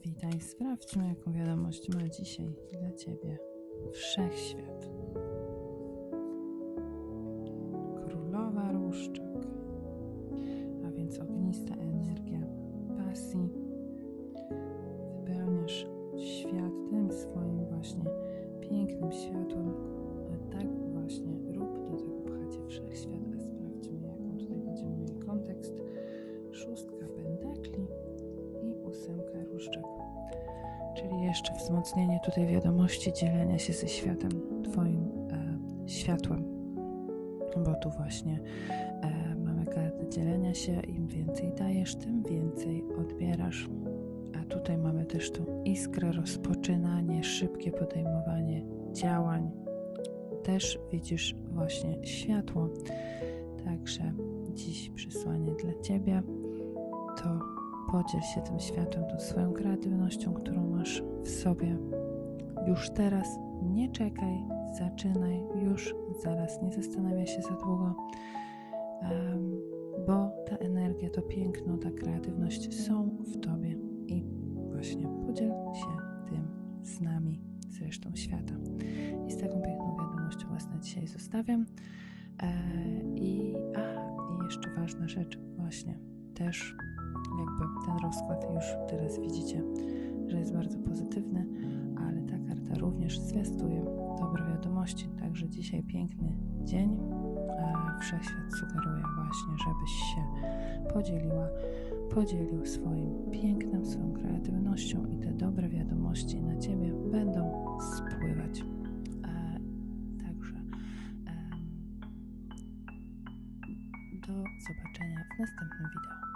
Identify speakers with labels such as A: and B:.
A: Witaj, sprawdźmy, jaką wiadomość ma dzisiaj dla Ciebie Wszechświat. Królowa Różdżek, a więc ognista energia pasji. Wypełniasz świat tym swoim właśnie pięknym światłem, a tak właśnie rób do tego pchacie Wszechświat, a sprawdźmy, jaką tutaj będziemy mieli kontekst. Szóstka pentakli i ósemka Czyli jeszcze wzmocnienie tutaj wiadomości dzielenia się ze światem, Twoim e, światłem. Bo tu właśnie e, mamy kartę dzielenia się. Im więcej dajesz, tym więcej odbierasz. A tutaj mamy też tą iskrę, rozpoczynanie, szybkie podejmowanie działań. Też widzisz właśnie światło. Także dziś przesłanie dla Ciebie to podziel się tym światłem, tą swoją kreatywnością, którą masz w sobie. Już teraz nie czekaj, zaczynaj już, zaraz, nie zastanawiaj się za długo, bo ta energia, to piękno, ta kreatywność są w tobie i właśnie podziel się tym z nami, z resztą świata. I z taką piękną wiadomością Was na dzisiaj zostawiam. E, I, a, i jeszcze ważna rzecz, właśnie też ten rozkład już teraz widzicie, że jest bardzo pozytywny, ale ta karta również zwiastuje dobre wiadomości. Także dzisiaj piękny dzień. a Wszechświat sugeruje właśnie, żebyś się podzieliła, podzielił swoim pięknem, swoją kreatywnością i te dobre wiadomości na ciebie będą spływać. E, Także do zobaczenia w następnym wideo.